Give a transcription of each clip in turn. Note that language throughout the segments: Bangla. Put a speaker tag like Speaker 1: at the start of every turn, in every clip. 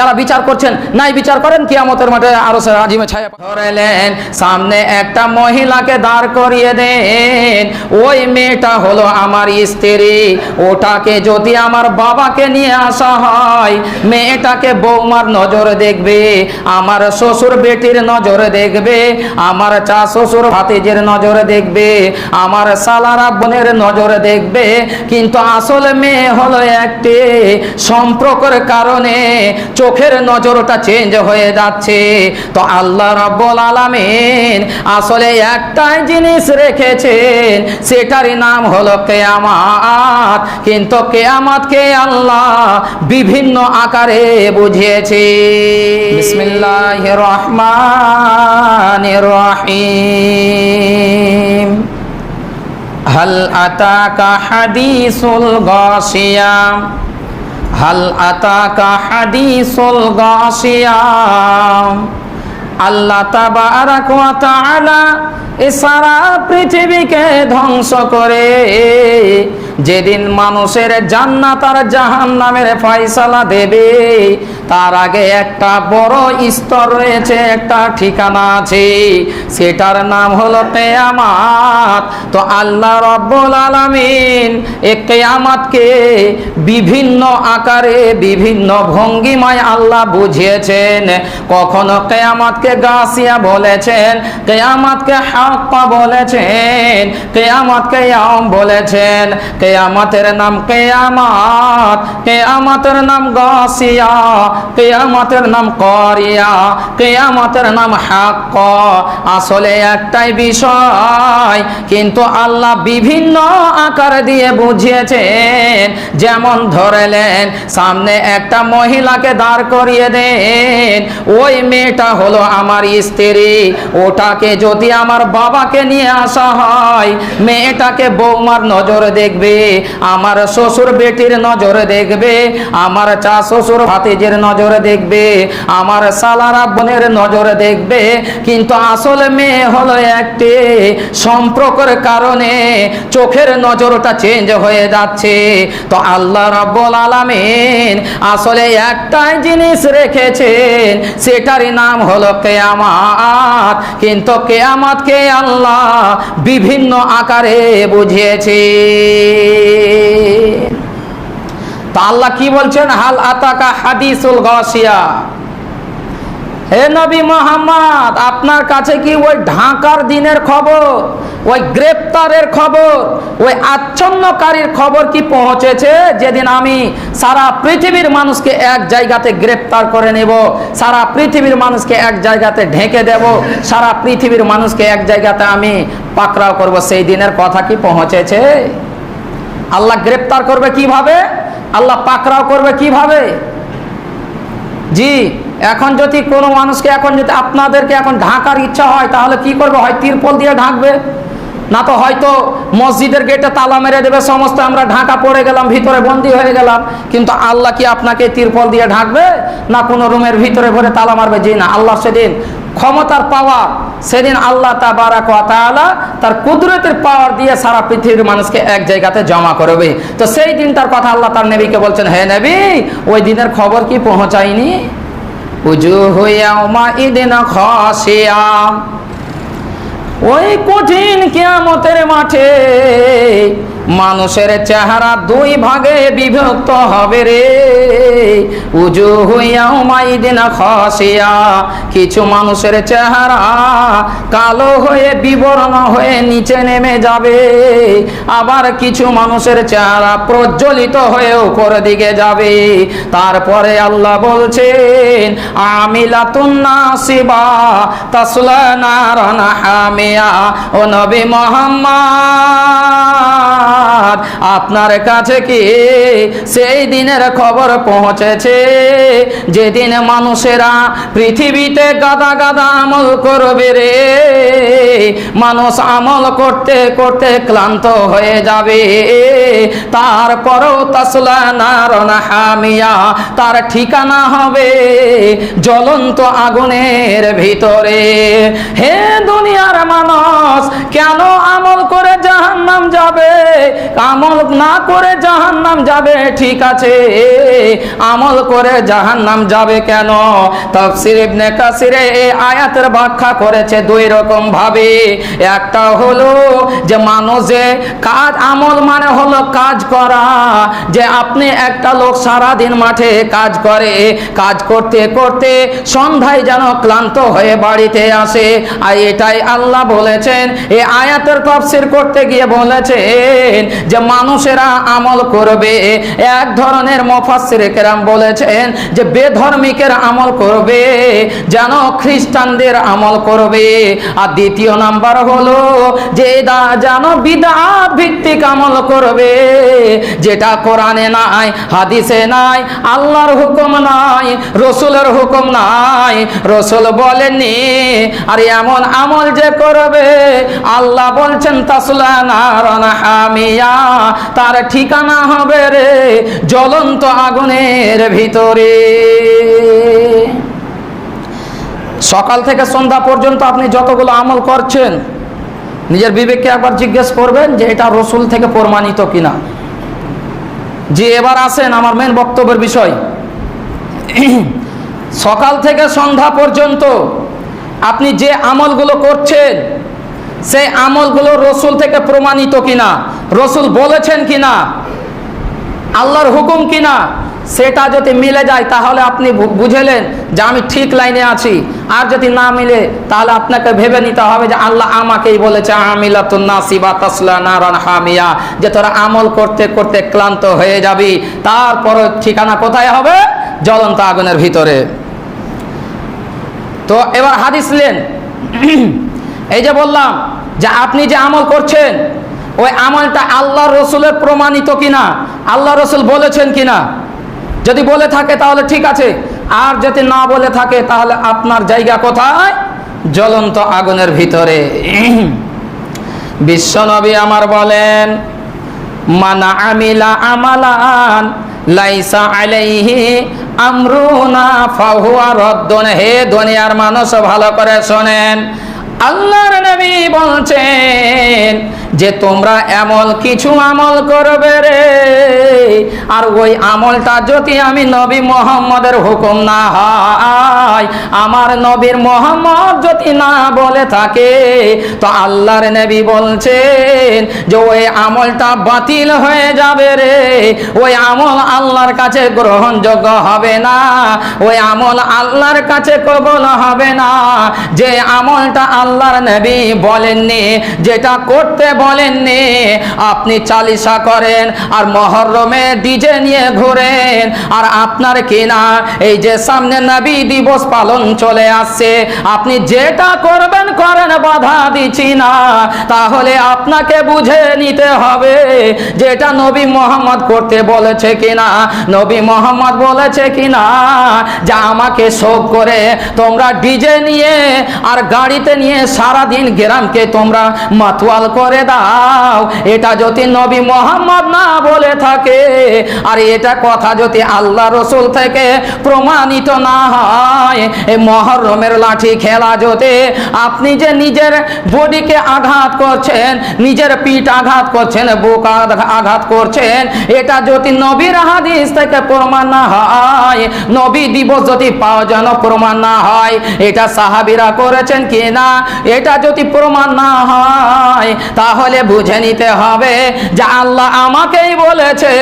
Speaker 1: যারা বিচার করছেন, নাই বিচার করেন, কিয়ামতের মাঠে আরও আজিমে ছায়া ধরেলেন, সামনে একটা মহিলাকে দাঁড় করিয়ে দেন। ওই মেয়েটা হলো আমার স্ত্রী। ওটাকে যদি আমার বাবাকে নিয়ে আসা হয়, মেয়েটাকে বৌমার নজর দেখবে, আমার শ্বশুর বেটির নজর দেখবে, আমার চা শ্বশুর ভাতিজের নজর দেখবে, আমার সালারা বোনের নজর দেখবে। কিন্তু আসলে মেয়ে হলো একটি সম্পর্কের কারণে চোখের নজরটা চেঞ্জ হয়ে যাচ্ছে। তো আল্লাহ রব্বুল আলামিন আসলে একটাই জিনিস রেখেছেন সেটারই নাম হলো কেয়ামাত। কিন্তু কেয়ামাতকে আল্লাহ বিভিন্ন আকারে বুঝিয়েছে। বিসমিল্লাহ রহমান রহিম। হল আতাকা হাদিসুল গাসিয়া হাল আতাকা হাদিসুল গাশিয়া। আল্লাহ তাবারাক ওয়া তাআলা এ সারা পৃথিবীকে ধ্বংস করে। যেদিন মানুষের জান্নাত আর জাহান্নামের ফয়সালা দেবে তার আগে একটা বড় স্তর রয়েছে, একটা ঠিকানা আছে। সেটার নাম হলো কেয়ামাত। তো আল্লাহ রব্বুল আলামিন এ কেয়ামাতকে বিভিন্ন আকারে, বিভিন্ন ভঙ্গিমায় আল্লাহ বুঝিয়েছেন। কখনো কেয়ামাতকে গাছিয়া বলেছেন, কেয়ামাতকে হাক্কা বলেছেন, কেয়ামাতকে ইয়াম বলেছেন। কেয়ামাতের নাম কেয়ামাত, কেয়ামাতের নাম গাছিয়া কেয়ামতের নাম করিয়া, কেয়ামতের নাম হাক্ক। আসলে একটাই বিষয়, কিন্তু আল্লাহ বিভিন্ন আকার দিয়ে বুঝিয়েছেন। যেমন ধরেলেন সামনে একটা মহিলাকে দাঁড় করিয়ে দেন, ওই মেয়েটা হলো আমার স্ত্রী। ওটাকে যদি আমার বাবাকে নিয়ে আসা হয়, মেয়েটাকে বৌমার নজর দেখবে, আমার শ্বশুর বেটির নজর দেখবে, আমার চা শ্বশুর ভাতিজের নজর দেখবে, আমার সালারা বোনের নজরে দেখবে। কিন্তু আসলে মেয়ে হলো একটি সম্পর্কের কারণে চোখের নজরটা চেঞ্জ হয়ে যাচ্ছে। তো আল্লাহ রাব্বুল আলামিন আসলে একটাই জিনিস রেখেছেন, সেটারই নাম হলো কেয়ামাত। কিন্তু কেয়ামাতকে আল্লাহ বিভিন্ন আকারে বুঝিয়েছে। তা আল্লাহ কি বলছেন? হাল আতাকা হাদিসুল গাসিয়া। হে নবী মোহাম্মদ, আপনার কাছে কি ওই ঢাকার দিনের খবর, ওই গ্রেপ্তারের খবর, ওই আচ্ছন্নকারীর খবর কি পৌঁছেছে? যেদিন আমি সারা পৃথিবীর মানুষকে এক জায়গাতে গ্রেপ্তার করে নেব, সারা পৃথিবীর মানুষকে এক জায়গাতে ঢেকে দেব, সারা পৃথিবীর মানুষকে এক জায়গাতে আমি পাকড়াও করব, সেই দিনের কথা কি পৌঁছেছে? আল্লাহ গ্রেপ্তার করবে কীভাবে? আল্লাহ পাকড়াও করবে কীভাবে? জি, এখন যদি কোনো মানুষকে এখন যদি আপনাদেরকে এখন ঢাকার ইচ্ছা হয়, তাহলে কি করবে? হয় তিরপল দিয়ে ঢাকবে? না তো হয়তো মসজিদের গেটে তালা মেরে দেবে, সমস্ত আমরা ঢাকা পড়ে গেলাম, ভিতরে বন্দি হয়ে গেলাম। কিন্তু আল্লাহ কি আপনাকে তিরপল দিয়ে ঢাকবে? না কোনো রুমের ভিতরে ভরে তালা মারবে? জি না, আল্লাহ সেদিন ক্ষমতার পাওয়ার, সেদিন আল্লাহ তা বারাক তাআলা তার কুদরতের পাওয়ার দিয়ে সারা পৃথিবীর মানুষকে এক জায়গাতে জমা করবে। তো সেই দিনটার কথা আল্লাহ তার নবীকে বলছেন, হে নবী, ওই দিনের খবর কি পৌঁছায়নি? উজুহু ইয়াউমাইদিন খাসিয়া ওই কঠিন কিয়ামতের মাঠে মানুষের চেহারা দুই ভাগে বিভক্ত হবে রে। উজু হইয়াউমাইদিন খসিয়া, কিছু মানুষের চেহারা কালো হয়ে বিবরণ হয়ে নিচে নেমে যাবে, আবার কিছু মানুষের চেহারা প্রজ্বলিত হয়ে উপর দিকে যাবে। তারপরে আল্লাহ বলছেন, আমিলাতুন নাসিবা তাসলা নারান হামিয়া, ও নবী মোহাম্মদ। আপনার কাছে কি সেই দিনের খবর পৌঁছেছে? যেদিন মানুষেরা পৃথিবীতে গাদা গাদা আমল করবে রে, মানুষ আমল করতে করতে ক্লান্ত হয়ে যাবে। তারপরেও তাসলা নারনা হামিয়া তার ঠিকানা হবে জ্বলন্ত আগুনের ভিতরে। হে দুনিয়ার মানুষ, কেন আমল করে জাহান্নাম যাবে? আমল না করে জাহান নাম যাবে, ঠিক আছে। আমল করে জাহান নাম যাবে কেন? তফসির ইবনে কাসিরে এই আয়াতের ব্যাখ্যা করেছে দুই রকম ভাবে। একটা হলো যে মানুষে কাজ, আমল মানে হলো কাজ করা। যে আপনি একটা লোক সারা দিন মাঠে কাজ করে, কাজ করতে করতে সন্ধ্যায় যেন ক্লান্ত হয়ে বাড়িতে আসে। আর এটাই আল্লাহ বলেছেন এই আয়াতের তফসির করতে গিয়ে বলেছেন যে মানুষেরা আমল করবে, এক ধরনের মফাসির কেরাম বলেছেন যে বেধর্মিকের আমল করবে, যেন খ্রিস্টানদের আমল করবে। আর দ্বিতীয় নাম্বার হলো যে যেন বিদাত ভিত্তিক আমল করবে, যেটা কোরআনে নাই, হাদিসে নাই, আল্লাহর হুকুম নাই, রসুলের হুকুম নাই। রসুল বলেননি, আর এমন আমল যে করবে? আল্লাহ বলছেন, তাসলা নারন হামিয়া তার ঠিকানা হবে রে জ্বলন্ত আগুনের ভিতরে। সকাল থেকে সন্ধ্যা পর্যন্ত আপনি যতগুলো আমল করছেন, নিজের বিবেককে একবার জিজ্ঞেস করবেন যে এটা রসুল থেকে প্রমাণিত কিনা। যে এবার আসেন আমার মেন বক্তব্যের বিষয়। সকাল থেকে সন্ধ্যা পর্যন্ত আপনি যে আমলগুলো করছেন সেই আমলগুলো রসুল থেকে প্রমাণিত কিনা? রসুল বলেছেন কিনা? আল্লাহর হুকুম কিনা? সেটা যদি মিলে যায়, তাহলে আপনি বুঝেলেন যে আমি ঠিক লাইনে আছি। আর যদি না মিলে, তাহলে আপনাকে ভেবে নিতে হবে যে আল্লাহ আমাকেই বলেছে হামিয়া। যে তোরা আমল করতে করতে ক্লান্ত হয়ে যাবি তারপর ঠিকানা কোথায় হবে? জ্বলন্ত আগুনের ভিতরে। তো এবার হাদিস নেন এই যে বললাম যে আপনি যে আমল করছেন, ওই আমলটা আল্লাহ রসুলের প্রমাণিত কিনা? আল্লাহ রসুল বলেছেন কিনা? যদি বলে থাকে তাহলে ঠিক আছে, আর যদি না বলে থাকে তাহলে আপনার জায়গা কোথায়? জ্বলন্ত আগুনের ভিতরে। বিশ্বনবী আমার বলেন, মানা আমিলা আমালান লাইসা আলাইহি আমরুনা, ফাহুয়া রদ্দন। হে দুনিয়ার মানুষ, ভালো করে শোনেন। আল্লাহর নবী বলছেন যে তোমরা এমন কিছু আমল করবে রে। আর ওই আমলটা যদি আমি নবী মোহাম্মদের হুকুম না হয় আমার নবীর মোহাম্মদ যদি না বলে থাকে, তো আল্লাহর নবী বলছেন যে ওই আমলটা বাতিল হয়ে যাবে রে। ওই আমল আল্লাহর কাছে গ্রহণযোগ্য হবে না। ওই আমল আল্লাহর কাছে কবল হবে না। যে আমলটা আল্লাহর নবী বলেননি, যেটা করতে বলেননি, আপনি চালিসা করেন আর মহরমে ডিজে নিয়ে ঘুরেন। আর আপনার কিনা, এই যে সামনে নবী দিবস পালন চলে আসছে, আপনি যেটা করবেন করেন, বাধা দিচ্ছি না। তাহলে আপনাকে বুঝে নিতে হবে যেটা নবী মোহাম্মদ করতে বলেছে কিনা। নবী মোহাম্মদ বলেছে কিনা, যা আমাকে শোক করে, তোমরা ডিজে নিয়ে আর গাড়িতে নিয়ে সারাদিন গ্রামকে তোমরা মাতোয়াল করে দাও। এটা যদি নবী মোহাম্মদ না বলে থাকে, আর এটা কথা যদি আল্লাহ রসুল থেকে প্রমাণিত না হয় এই মহরমের লাঠি খেলা যদি আপনি যে নিজের বডিকে আঘাত করছেন, নিজের পিঠ আঘাত করছেন, বুক আঘাত করছেন, এটা যদি নবীর হাদিস থেকে প্রমাণ না হয়, নবী দিবস যদি পাওয়া যেন প্রমাণ না হয়, এটা সাহাবিরা করেছেন কি না? এটা যদি প্রমাণ না হয়, তাহলে বুঝে নিতে হবে যে আল্লাহ আমাকেই বলেছে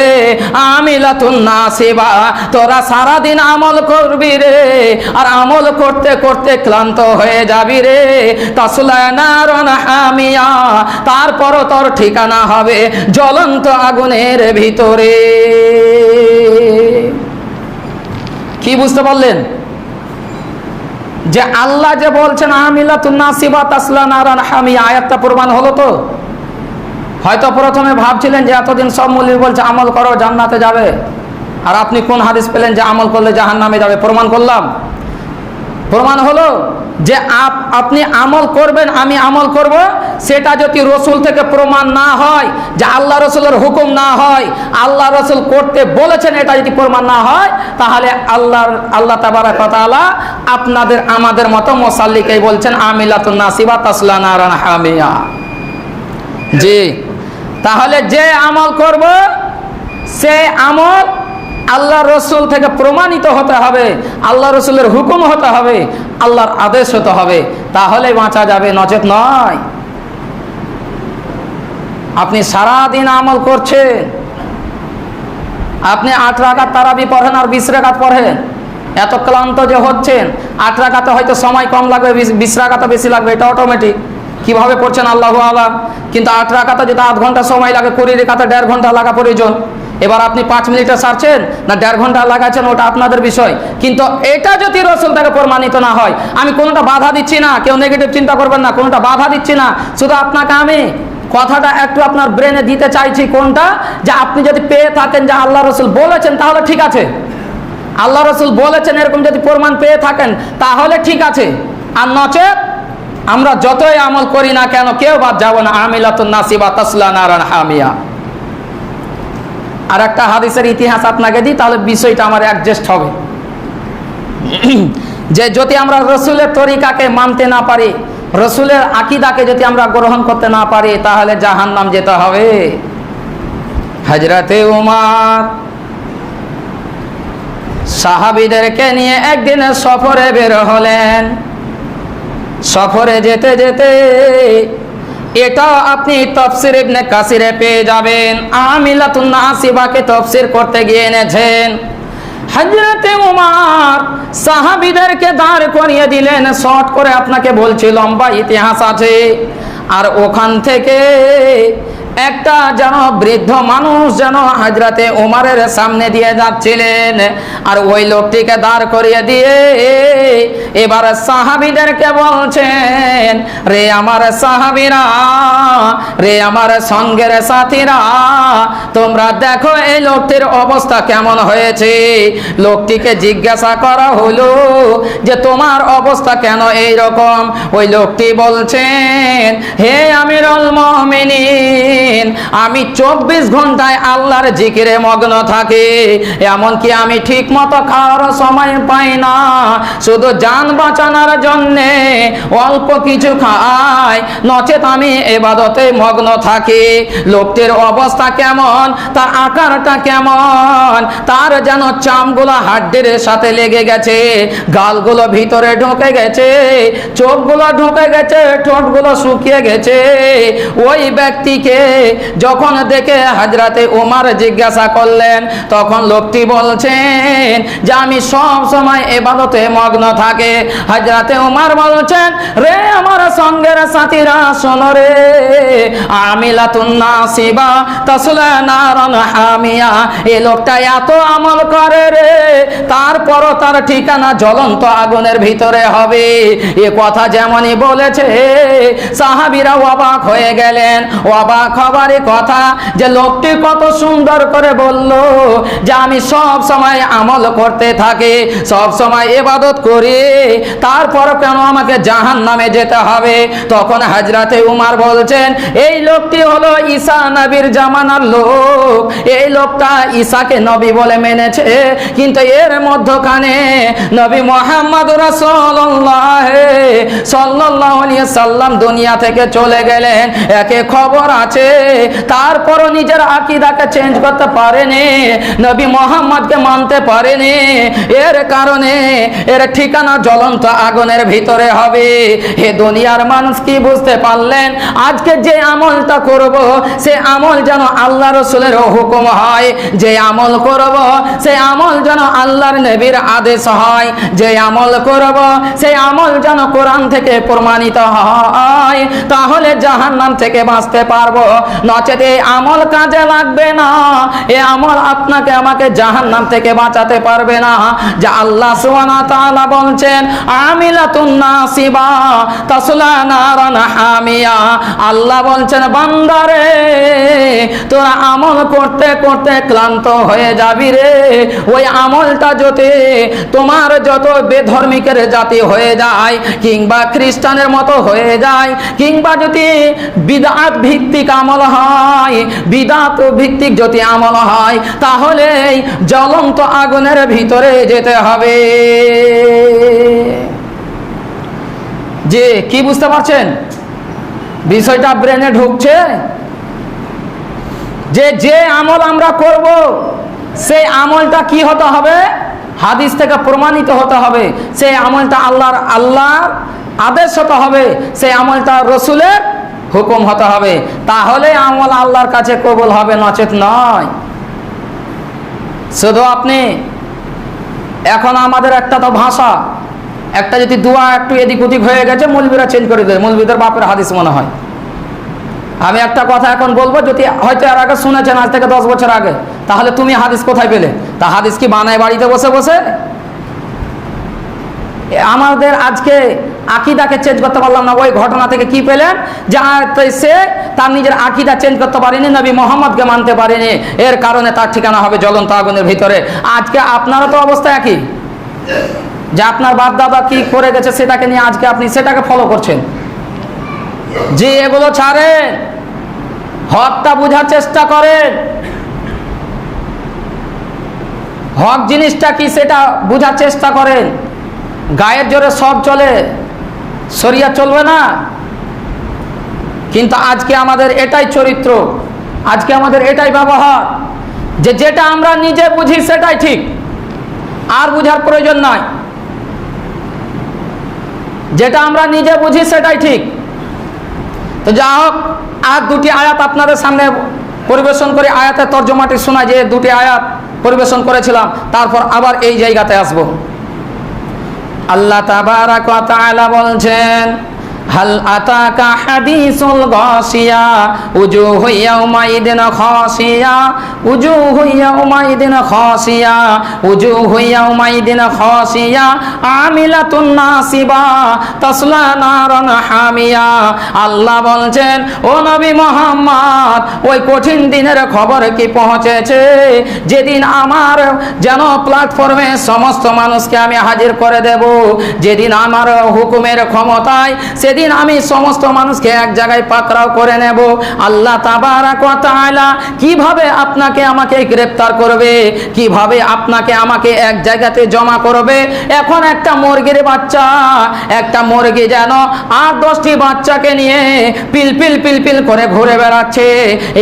Speaker 1: আমি লাতুন নাসিবা, তোরা সারাদিন আমল করবি রে, আর আমল করতে করতে ক্লান্ত হয়ে যাবি রে। হামিয়া তোর ঠিকানা হবে জ্বলন্ত আগুনের ভিতরে। কি বুঝতে পারলেন? যে আল্লাহ যে বলছেন, আমিলাতুন নাসিবা, তাসলা নারান হামিয়া, আয়াতটা প্রমাণ হলো তো? হয়তো প্রথমে ভাবছিলেন যে এতদিন সব মৌলিক বলছে আমল করো, জান্নাতে যাবে। আর আপনি কোন হাদিস পেলেন যে আমল করলে জাহান নামে যাবে? প্রমাণ করলাম। প্রমাণ হলো যে আপ- আপনি আমল করবেন, আমি আমল করব, সেটা যদি রসুল থেকে প্রমাণ না হয়, যে আল্লাহ রসুলের হুকুম না হয়, আল্লাহ রসুল করতে বলেছেন এটা যদি প্রমাণ না হয়, তাহলে আল্লাহর, আল্লাহ তাবারাক ওয়া তাআলা আপনাদের, আমাদের মতো মোসাল্লিকেই বলছেন, আমিলাতুন নাসিবা তাসলা নারান হামিয়া। জি। তাহলে যে আমল করব, সে আমল আল্লাহ রসুল থেকে প্রমাণিত হতে হবে, আল্লাহ রসুলের হুকুম হতে হবে, আল্লাহর আদেশ হতে হবে। তাহলে বাঁচা যাবে, নচেত নয়। আপনি সারা দিন আমল করছেন, আপনি আট রাকাত তারাবি পড়েন আর বিশ রাকাত পড়েন, এত ক্লান্ত যে হচ্ছেন, আট রাখাতে হয়তো সময় কম লাগবে, বিশ- রাকাতে বেশি লাগবে, এটা অটোমেটিক কীভাবে পড়ছেন আল্লাহ আলাম? কিন্তু আট রাকাতে যেটা আধ ঘণ্টা সময় লাগে, কুড়ি রেখাতে দেড় ঘণ্টা লাগা প্রয়োজন। এবার আপনি পাঁচ মিনিটে সারছেন না দেড় ঘণ্টা লাগাচ্ছেন, ওটা আপনাদের বিষয়। কিন্তু এটা যদি রসুল থেকে প্রমাণিত না হয়, আমি কোনোটা বাধা দিচ্ছি না, কেউ নেগেটিভ চিন্তা করবেন না, কোনোটা বাধা দিচ্ছি না, শুধু আপনাকে আমি কথাটা একটু আপনার ব্রেনে দিতে চাইছি কোনটা? যে আপনি যদি পেয়ে থাকেন, যে আল্লাহ রসুল বলেছেন, তাহলে ঠিক আছে। আল্লাহ রসুল বলেছেন, এরকম যদি প্রমাণ পেয়ে থাকেন, তাহলে ঠিক আছে। আর নচেত আমরা যতই আমল করি না কেন, কেউ বাদ যাব না। আমিলাতুন নাসিবা তাসলা নারান হামিয়া। আর একটা হাদিসের ইতিহাস আপনাকে দিই, তাহলে বিষয়টা আমার অ্যাডজাস্ট হবে। যে যদি আমরা রসুলের তরিকাকে মানতে না পারি, রসুলের আকিদাকে যদি আমরা গ্রহণ করতে না পারি, তাহলে জাহান নাম যেতে হবে। হজরতে উমার সাহাবিদেরকে নিয়ে একদিন সফরে বের হলেন। সফরে যেতে যেতে এটা আপনি তফসির ইবনে কাসিরে পেয়ে যাবেন। আমিলাতুন নাসিবাকে তফসির করতে গিয়ে এনেছেন। হজরতে উমার সাহাবিদেরকে দাঁড় করিয়ে দিলেন, শর্ট করে আপনাকে বলছি, লম্বা ইতিহাস আছে। আর ওখান থেকে একটা যেন বৃদ্ধ মানুষ যেন হাজরাতে উমারের সামনে দিয়ে যাচ্ছিলেন, আর ওই লোকটিকে দাঁড় করিয়ে দিয়ে এবার সাহাবিদেরকে বলছেন, রে আমার সাহাবিরা, রে আমার সঙ্গের সাথীরা, তোমরা দেখো এই লোকটির অবস্থা কেমন হয়েছে? লোকটিকে জিজ্ঞাসা করা হলো যে, তোমার অবস্থা কেন এই রকম ওই লোকটি বলছেন, হে আমিরুল মুমিনিন আমি চব্বিশ ঘন্টায় আল্লাহর জিকিরে মগ্ন থাকি। এমনকি আমি ঠিক মতো খাওয়ার সময় পাই না। শুধু যান বাঁচানোর জন্যে অল্প কিছু খাই, নচেত আমি এবাদতে মগ্ন থাকি। লোকটির অবস্থা কেমন, তার আকারটা কেমন, তার যেন চামগুলো হাড্ডির সাথে লেগে গেছে, গালগুলো ভিতরে ঢুকে গেছে, চোখগুলো ঢুকে গেছে, ঠোঁটগুলো শুকিয়ে গেছে। ওই ব্যক্তিকে যখন দেখে হাজরাতে উমার জিজ্ঞাসা করলেন, তখন লোকটি বলছেন যে আমি সব সময় এবাদতে মগ্ন থাকে। হাজরাতে উমার বলছেন, রে আমার সঙ্গের সাথীরা, শোনো রে। আমিলাতুন নাসিবা তাসলা নারান হামিয়া। এই লোকটা এত আমল করে রে, তারপরও তার ঠিকানা জ্বলন্ত আগুনের ভিতরে হবে। এ কথা যেমনই বলেছে, সাহাবিরা অবাক হয়ে গেলেন। অবাক হবারই কথা যে লোকটি কত সুন্দর করে বলল যে আমি সব সময় আমল করতে থাকি, সব সময় এবাদত করি, তারপর কেন আমাকে জাহান নামে যেতে হবে? তখন হাজরাতে উমার বলছেন, এই লোকটি হলো ঈসা নবীর জামানার লোক। এই লোকটা ঈসাকে নবী বলে মেনেছে, কিন্তু এর মধ্যখানে নবী মোহাম্মদ সাল্লাম দুনিয়া থেকে চলে গেলেন। একে খবর আছে তারপরও নিজের আকীদাকে চেঞ্জ করতে পারেনি, নবী মোহাম্মদকে মানতে পারেনি। এর কারণে এর ঠিকানা জ্বলন্ত আগুনের ভিতরে হবে। হে দুনিয়ার মানুষ কি বুঝতে পারলেন? আজকে যে আমলটা করব, সে আমল যেন আল্লাহ রসুলের হুকুম হয়। যে আমল করব, সে আমল যেন আল্লাহর নবীর আদেশ হয়। যে আমল করব সেই আমল যেন কোরআন থেকে প্রমাণিত হয়। তাহলে জাহান্নাম থেকে বাঁচতে পারব। নচেত এই আমল কাজে লাগবে না। এ আমল আপনাকে আমাকে জাহান্নাম থেকে বাঁচাতে পারবে না। যা আল্লাহ বলছেন তাসলা আল্লাহ বলছেন বান্দারে তোরা আমল করতে করতে ক্লান্ত হয়ে যাবি রে। ওই আমলটা যদি তোমার যত বেধর্মিকের জাতি হয়ে যায়, কিংবা খ্রিস্টানের মতো হয়ে যায়, কিংবা যদি বিদাত ভিত্তিক আমল হয়, বিদাত ভিত্তিক যদি আমল হয় তাহলে জ্বলন্ত আগুনের ভিতরে যেতে হবে। যে, কি বুঝতে পারছেন? বিষয়টা ব্রেনে ঢুকছে। যে যে আমল আমরা করব, সেই আমলটা কি হতে হবে? হাদিস থেকে প্রমাণিত হতে হবে। সেই আমলটা আল্লাহর আল্লাহর আদেশ হতে হবে। সেই আমলটা রসুলের হুকুম হতে হবে। তাহলে আমল আল্লাহর কাছে কবুল হবে, নচেত নয়। শুধু আপনি, এখন আমাদের একটা তো ভাষা, একটা যদি দোয়া একটু এদিক ওদিক হয়ে গেছে, মৌলবীরা চেঞ্জ করে দেবে, মৌলবীদের বাপের হাদিস মনে হয়। আমি একটা কথা এখন বলব, যদি হয়তো এর আগে শুনেছেন আজ থেকে দশ বছর আগে, তাহলে তুমি হাদিস কোথায় পেলে? তা হাদিস কি বানায় বাড়িতে বসে বসে? আমাদের আজকে আকিদাকে চেঞ্জ করতে পারলাম না। ওই ঘটনা থেকে কি পেলেন? যে সে তার নিজের আকিদা চেঞ্জ করতে পারেনি, নবী মোহাম্মদকে মানতে পারেনি। এর কারণে তার ঠিকানা হবে জ্বলন্ত আগুনের ভিতরে। আজকে আপনারও তো অবস্থা একই। যে আপনার বাপ দাদা কি করে গেছে সেটাকে নিয়ে আজকে আপনি সেটাকে ফলো করছেন। যে এগুলো ছাড়েন হকটা বোঝার চেষ্টা করেন হক জিনিসটা কি সেটা বোঝার চেষ্টা করেন। গায়ের জোরে সব চলে সরিয়া চলবে না। কিন্তু আজকে আমাদের এটাই চরিত্র, আজকে আমাদের এটাই ব্যবহার, যে যেটা আমরা নিজে বুঝি সেটাই ঠিক, আর বুঝার প্রয়োজন নয় যেটা আমরা নিজে বুঝি সেটাই ঠিক। তো যা হোক, আর দুটি আয়াত আপনাদের সামনে পরিবেশন করে আয়াতের তর্জমাটি শোনা যে দুটি আয়াত পরিবেশন করেছিলাম, তারপর আবার এই জায়গাতে আসব। আল্লাহ তাবারাক ওয়া তাআলা বলছেন হাল আতাকা হাদিসুল গাসিয়া উজুহু ইয়াউমাইদিন খাসিয়া উজুহু ইয়াউমাইদিন খাসিয়া উজুহু ইয়াউমাইদিন খাসিয়া, আমিলাতুন নাসিবা, তাসলা নারান হামিয়া। আল্লাহ বলছেন, ও নবী মোহাম্মদ, ওই কঠিন দিনের খবর কি পৌঁছেছে? যেদিন আমার যেন প্ল্যাটফর্মে সমস্ত মানুষকে আমি হাজির করে দেব, যেদিন আমার হুকুমের ক্ষমতায়, সেদিন আমি সমস্ত মানুষকে এক জায়গায় পাকড়াও করে নেব। আল্লাহ তাবারাক কীভাবে আপনাকে আমাকে গ্রেফতার করবে? কীভাবে আপনাকে আমাকে এক জায়গাতে জমা করবে? এখন একটা মুরগির বাচ্চা, একটা মুরগি যেন আর দশটি বাচ্চাকে নিয়ে পিল পিল পিল পিল করে ঘুরে বেড়াচ্ছে।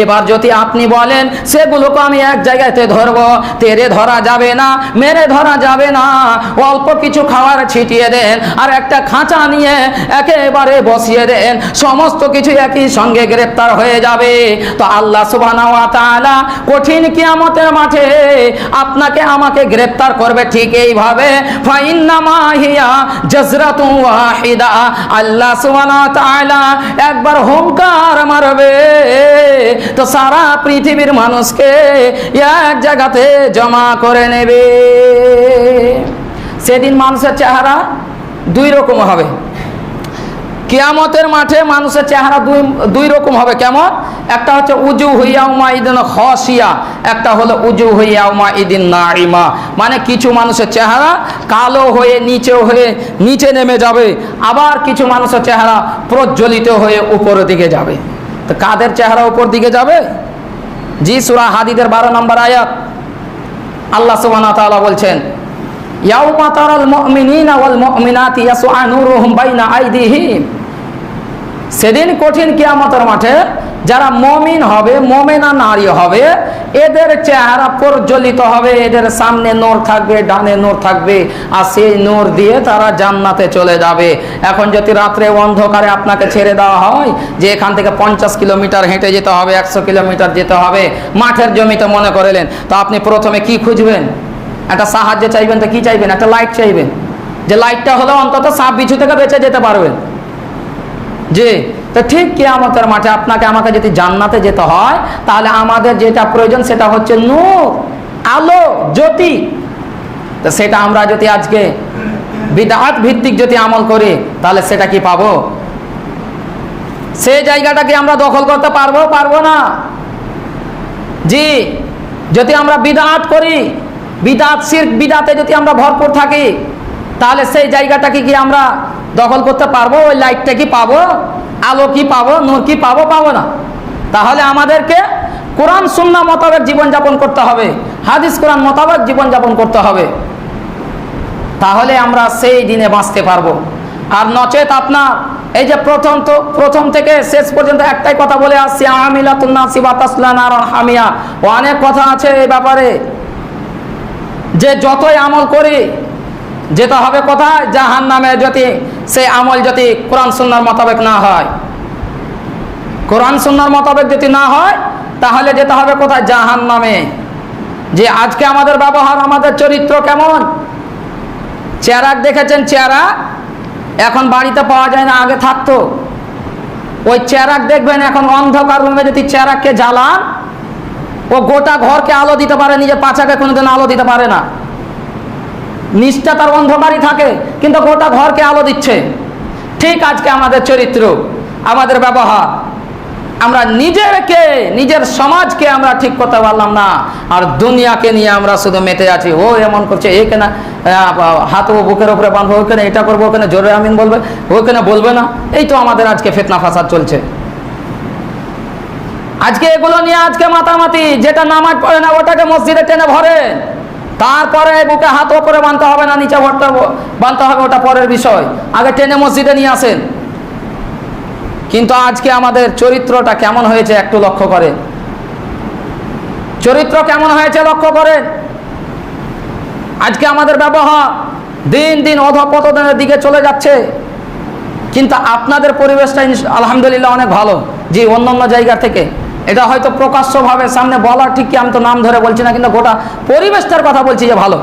Speaker 1: এবার যদি আপনি বলেন, সেগুলোকে আমি এক জায়গাতে ধরবো, তেরে ধরা যাবে না, মেরে ধরা যাবে না, অল্প কিছু খাবার ছিটিয়ে দেন, আর একটা খাঁচা নিয়ে একেবারে বসিয়ে দেন, সমস্ত কিছু একই সঙ্গে গ্রেপ্তার হয়ে যাবে। তো আল্লাহ তাআলা কঠিন কিয়ামতের মাঠে আপনাকে আমাকে গ্রেপ্তার করবে ঠিক এইভাবে। আল্লাহ তাআলা একবার হুঙ্কার মারবে। তো সারা পৃথিবীর মানুষকে এক জায়গাতে জমা করে নেবে। সেদিন মানুষের চেহারা দুই রকম হবে। কিয়ামতের মাঠে মানুষের চেহারা দুই দুই রকম হবে, কেমন? একটা হচ্ছে উজু হইয়া উমা ইদিন খসিয়া একটা হলো উজু হইয়া উমা ইদিন নাইমা মানে কিছু মানুষের চেহারা কালো হয়ে নিচে হয়ে নিচে নেমে যাবে, আবার কিছু মানুষের চেহারা প্রজ্বলিত হয়ে উপরের দিকে যাবে। তো কাদের চেহারা উপর দিকে যাবে? জি, সুরা হাদিদের বারো নম্বর আয়াত। আল্লাহ ওয়া বলছেন সেদিন কঠিন কিয়ামতের মাঠে যারা মমিন হবে, মমেনা নারী হবে, এদের চেহারা প্রজ্বলিত হবে, এদের সামনে নোর থাকবে, ডানে নোর থাকবে, আর সেই নোর দিয়ে তারা জান্নাতে চলে যাবে। এখন যদি রাত্রে অন্ধকারে আপনাকে ছেড়ে দেওয়া হয়, যে এখান থেকে পঞ্চাশ কিলোমিটার হেঁটে যেতে হবে, একশো কিলোমিটার যেতে হবে, মাঠের জমিতে মনে করেলেন তো আপনি প্রথমে কি খুঁজবেন? একটা সাহায্য চাইবেন তো কি চাইবেন? একটা লাইট চাইবেন। যে লাইটটা হলে অন্তত সাপ বিছু থেকে বেঁচে যেতে পারবেন। যে, তো ঠিক কিয়ামতের মাঠে আপনাকে আমাকে যদি জান্নাতে যেতে হয়, তাহলে আমাদের যেটা প্রয়োজন সেটা হচ্ছে নূর, আলো, জ্যোতি। তো সেটা আমরা যদি আজকে বিদাত ভিত্তিক যদি আমল করি, তাহলে সেটা কি পাবো? সেই জায়গাটাকে আমরা দখল করতে পারব পারব না। জি, যদি আমরা বিদাত করি বিদাত সির্ক বিদাতে যদি আমরা ভরপুর থাকি, তাহলে সেই জায়গাটাকে কি আমরা দখল করতে পারব? ওই লাইটটা কি পাবো? আলো কি পাবো? নূর কি পাবো? পাবো না। তাহলে আমাদেরকে কোরআন সুন্না মোতাবেক জীবনযাপন করতে হবে। হাদিস, কোরআন মোতাবেক জীবনযাপন করতে হবে। তাহলে আমরা সেই দিনে বাঁচতে পারব। আর নচেত আপনার এই যে প্রথম তো, প্রথম থেকে শেষ পর্যন্ত একটাই কথা বলে আসছি, আমিলাতুন নাসিবা তাসলান আর হামিয়া। অনেক কথা আছে এই ব্যাপারে। যে যতই আমল করি, যেতে হবে কোথায়? জাহান নামে যদি সেই আমল যদি কোরআন সুন্নার মোতাবেক না হয়। কোরআন সুন্নার মোতাবেক যদি না হয়, তাহলে যেতে হবে কোথায়? জাহান নামে যে আজকে আমাদের ব্যবহার, আমাদের চরিত্র কেমন? চেহারা দেখেছেন চেহারা? এখন বাড়িতে পাওয়া যায় না, আগে থাকতো। ওই চেহারা দেখবেন, এখন অন্ধকার রুমে যদি চেহারাকে জ্বালান ও গোটা ঘরকে আলো দিতে পারে, নিজের পাছাকে কোনোদিন আলো দিতে পারে না। নিষ্ঠা তার অন্ধকারই থাকে, কিন্তু গোটা ঘরকে আলো দিচ্ছে। ঠিক আজকে আমাদের চরিত্র, আমাদের ব্যবহার। আমরা নিজেরকে নিজের সমাজকে আমরা ঠিক করতে পারলাম না। আর দুনিয়াকে নিয়ে আমরা শুধু মেতে আছি। ও এমন করছে, এ কেনা হাত ও বুকের উপরে বাঁধবো ওখানে এটা করব ওখানে জোরে আমিন বলবে ওখানে বলবে না। এই তো আমাদের আজকে ফেতনা ফাসাদ চলছে। আজকে এগুলো নিয়ে আজকে মাতামাতি, যেটা নামাজ পড়ে না, ওটাকে মসজিদে টেনে ভরে। তারপরে বুকে হাত ওপরে বাঁধতে হবে না, নিচে ভরতে বাঁধতে হবে, ওটা পরের বিষয়। আগে টেনে মসজিদে নিয়ে আসেন। কিন্তু আজকে আমাদের চরিত্রটা কেমন হয়েছে একটু লক্ষ্য করে। চরিত্র কেমন হয়েছে লক্ষ্য করেন আজকে আমাদের ব্যবহার দিন দিন অধপতনের দিকে চলে যাচ্ছে। কিন্তু আপনাদের পরিবেশটা আলহামদুলিল্লাহ অনেক ভালো। যে অন্য অন্য জায়গা থেকে। এটা হয়তো প্রকাশ্যভাবে সামনে বলা ঠিক কি আমি তো নাম ধরে বলছি না, কিন্তু গোটা পরিবেশটার কথা বলছি যে ভালো।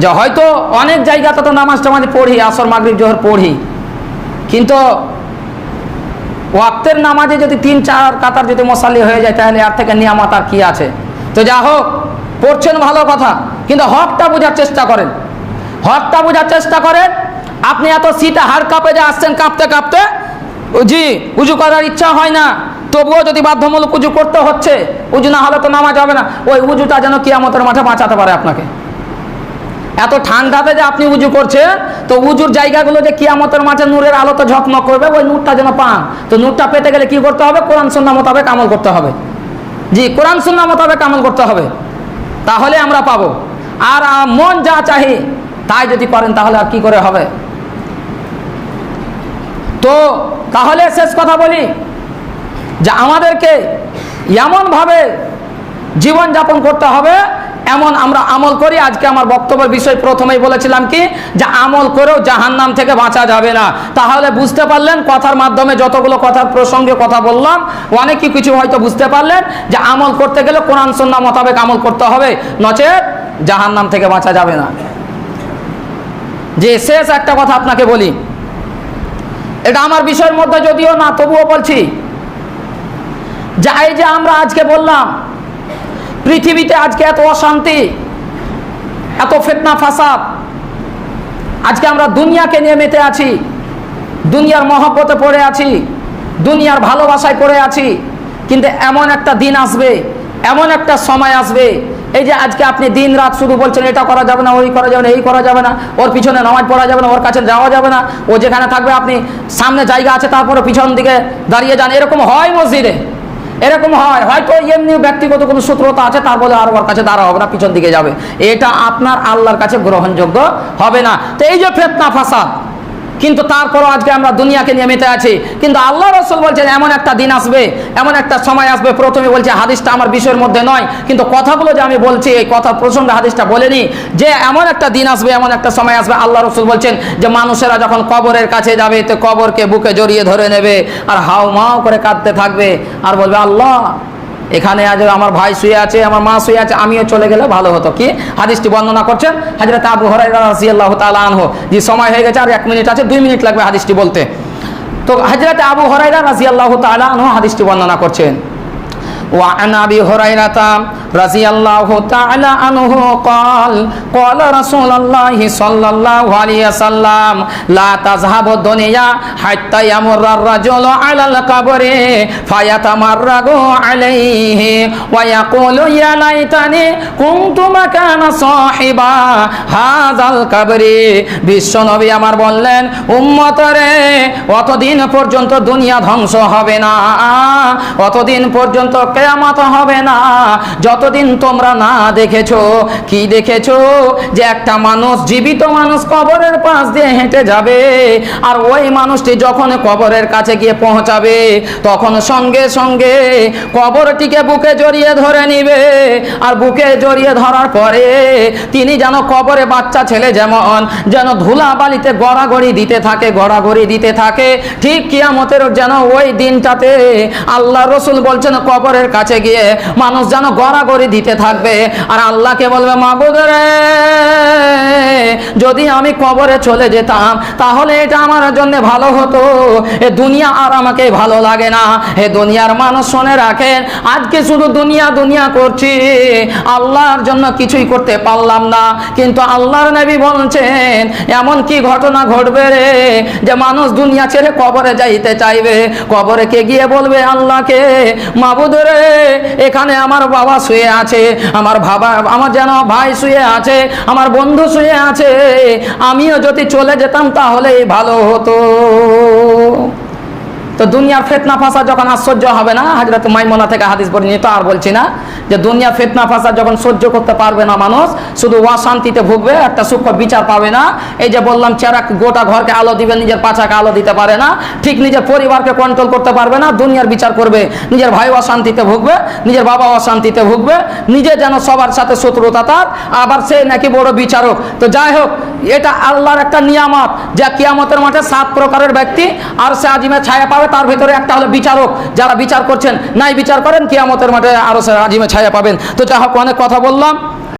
Speaker 1: যে হয়তো অনেক জায়গাতে তো নামাজ টামাজ পড়ি, আসর, মাগরিব, জোহর পড়ি। কিন্তু ওয়াক্তের নামাজে যদি তিন, চার কাতার যদি মশালি হয়ে যায়, তাহলে আর থেকে নিয়ামত আর কি আছে? তো যা হোক, পড়ছেন ভালো কথা, কিন্তু হকটা বোঝার চেষ্টা করেন। হকটা বোঝার চেষ্টা করেন, আপনি এত শীতে হাড় কাঁপে যে আসছেন, কাঁপতে কাঁপতে জি, উজু করার ইচ্ছা হয় না। তবুও যদি বাধ্যমূলক উজু করতে হচ্ছে, উজু না হলে তো নামাজ হবে না। ওই উজুটা যেন কিয়ামতের মাঠে বাঁচাতে পারে আপনাকে। এত ঠান্ডাতে যে আপনি উজু করছেন, তো উজুর জায়গাগুলো যে কিয়ামতের মাঠে নূরের আলো তো ঝকমক করবে, ওই নূরটা যেন পান। তো নূরটা পেতে গেলে কি করতে হবে? কোরআন সুন্না মোতাবেক আমল করতে হবে। জি, কোরআন সুন্না মোতাবেক আমল করতে হবে। তাহলে আমরা পাবো। আর মন যা চাহে, তাই যদি করেন, তাহলে আর কি করে হবে? তো, তাহলে শেষ কথা বলি। যে আমাদেরকে এমনভাবে জীবনযাপন করতে হবে, এমন আমরা আমল করি। আজকে আমার বক্তব্যের বিষয় প্রথমেই বলেছিলাম কি? যে আমল করেও জাহান্নাম থেকে বাঁচা যাবে না। তাহলে বুঝতে পারলেন, কথার মাধ্যমে যতগুলো কথার প্রসঙ্গে কথা বললাম, অনেকই কিছু হয়তো বুঝতে পারলেন যে আমল করতে গেলে কোরআন সন্না মোতাবেক আমল করতে হবে, নচেত জাহান্নাম থেকে বাঁচা যাবে না। যে শেষ একটা কথা আপনাকে বলি। এটা আমার বিষয়ের মধ্যে যদিও না, তবুও বলছি যে এই যে আমরা আজকে বললাম, পৃথিবীতে আজকে এত অশান্তি, এত ফেতনা, ফাসাদ, আজকে আমরা দুনিয়াকে নিয়ে মেতে আছি, দুনিয়ার মহব্বতে পড়ে আছি, দুনিয়ার ভালোবাসায় পড়ে আছি, কিন্তু এমন একটা দিন আসবে, এমন একটা সময় আসবে, এই যে আজকে আপনি দিন রাত শুধু বলছেন, এটা করা যাবে না, ওই করা যাবে না, এই করা যাবে না, ওর পিছনে নামাজ পড়া যাবে না, ওর কাছে যাওয়া যাবে না, ও যেখানে থাকবে আপনি সামনে জায়গা আছে, তারপরে পিছন দিকে দাঁড়িয়ে যান, এরকম হয় মসজিদে। এরকম হয়, হয়তো এমনি ব্যক্তিগত কোনো সূত্রতা আছে, তার বলে আর ওর কাছে দাঁড়া হবে না পিছন দিকে যাবে। এটা আপনার আল্লাহর কাছে গ্রহণযোগ্য হবে না। তো এই যে ফেতনা, ফাসাদ কিন্তু তারপরও আজকে আমরা দুনিয়াকে নিয়ে মেতে আছি। কিন্তু আল্লাহ রসুল বলছেন, এমন একটা দিন আসবে, এমন একটা সময় আসবে, প্রথমে বলছে, হাদিসটা আমার বিষয়ের মধ্যে নয়, কিন্তু কথাগুলো যে আমি বলছি, এই কথা প্রসঙ্গে হাদিসটা বলেনি, যে এমন একটা দিন আসবে, এমন একটা সময় আসবে, আল্লাহ রসুল বলছেন যে মানুষেরা যখন কবরের কাছে যাবে, তো কবরকে বুকে জড়িয়ে ধরে নেবে, আর হাও মাও করে কাঁদতে থাকবে, আর বলবে, আল্লাহ এখানে আজ আমার ভাই শুয়ে আছে, আমার মা শুয়ে আছে, আমিও চলে গেলে ভালো হতো। কি? হাদিসটি বর্ণনা করছেন হাজরত আবু হরাইসিয়াল্লাহ তালাহ যে সময় হয়ে গেছে আর এক মিনিট আছে, দুই মিনিট লাগবে হাদিসটি বলতে। তো হাজরত আবু হরাইরা রাজিয়াল্লাহ তালাহ হাদিসটি বর্ণনা করছেন। ওয়া আনাবি হরাইরাতাম رضي الله تعالى عنه قال قال رسول الله صلى الله عليه وسلم لا تذهب الدنيا حتى يمر الرجل على القبر فيتمرغ عليه ويقول يا ليتني كنت مكان صاحب هذا القبر বিশ্ব নবী আমার বললেন উম্মতরে অতদিন পর্যন্ত দুনিয়া ধ্বংস হবে না অতদিন পর্যন্ত কেয়ামত হবে না যত যতদিন তোমরা না দেখেছ, কি দেখেছ? যে একটা মানুষ, জীবিত মানুষ কবরের পাশ দিয়ে হেঁটে যাবে, আর ওই মানুষটি যখন কবরের কাছে গিয়ে পৌঁছাবে, তখন সঙ্গে সঙ্গে কবরটিকে বুকে জড়িয়ে ধরে নিবে। আর বুকে জড়িয়ে ধরার পরে তিনি যেন কবরে বাচ্চা ছেলে যেমন, যেন ধুলা বালিতে গড়াগড়ি দিতে থাকে, গড়াগড়ি দিতে থাকে। ঠিক কিয়ামতের যেন ওই দিনটাতে আল্লাহ রসুল বলছেন, কবরের কাছে গিয়ে মানুষ যেন গড়াগড়ি দিতে থাকবে। আর আল্লাহকে বলবে মাবুদ রে, যদি আমি কবরে চলে যেতাম, তাহলে এটা আমার জন্য ভালো হতো। এ দুনিয়া আর আমাকে ভালো লাগে না। এ দুনিয়ার মানুষ শুনে রাখেন, আজকে শুধু দুনিয়া দুনিয়া করছি। আল্লাহর জন্য কিছুই করতে পারলাম না। কিন্তু আল্লাহর নবী বলছেন, এমন কি ঘটনা ঘটবে রে, যে মানুষ দুনিয়া ছেড়ে কবরে যাইতে চাইবে? কবরে কে গিয়ে বলবে, আল্লাহকে। মাবুদ রে, এখানে আমার বাবা শুয়ে আছে, আমার বাবা, আমার যেন ভাই শুয়ে আছে, আমার বন্ধু শুয়ে আছে, আমিও যদি চলে যেতাম তাহলেই ভালো হতো। তো দুনিয়ার ফেতনা, ফাঁসা যখন আর সহ্য হবে না হাজরত মাইমোনা থেকে হাদিস পরিণত আর বলছি না, যে দুনিয়ার ফেতনা, ফাঁসা যখন সহ্য করতে পারবে না মানুষ, শুধু অশান্তিতে ভুগবে, একটা সূক্ষ্ম বিচার পাবে না। এই যে বললাম চেরা গোটা ঘরকে আলো দিবে, নিজের পাছাকে আলো দিতে পারে না, ঠিক নিজের পরিবারকে কন্ট্রোল করতে পারবে না, দুনিয়ার বিচার করবে, নিজের ভাই অশান্তিতে ভুগবে, নিজের বাবা অশান্তিতে ভুগবে, নিজে যেন সবার সাথে শত্রুতা তার, আবার সে নাকি বড় বিচারক। তো যাই হোক, এটা আল্লাহর একটা নিয়ামত, যা কিয়ামতের মাঠে সাত প্রকারের ব্যক্তি, আর সে আজিমে ছায়া পাবে তার ভেতরে একটা হলো বিচারক, যারা বিচার করছেন, নাই বিচার করেন, কিয়ামতের মাঠে আরও আজিমে ছায়া পাবেন। তো যাই হোক, অনেক কথা বললাম।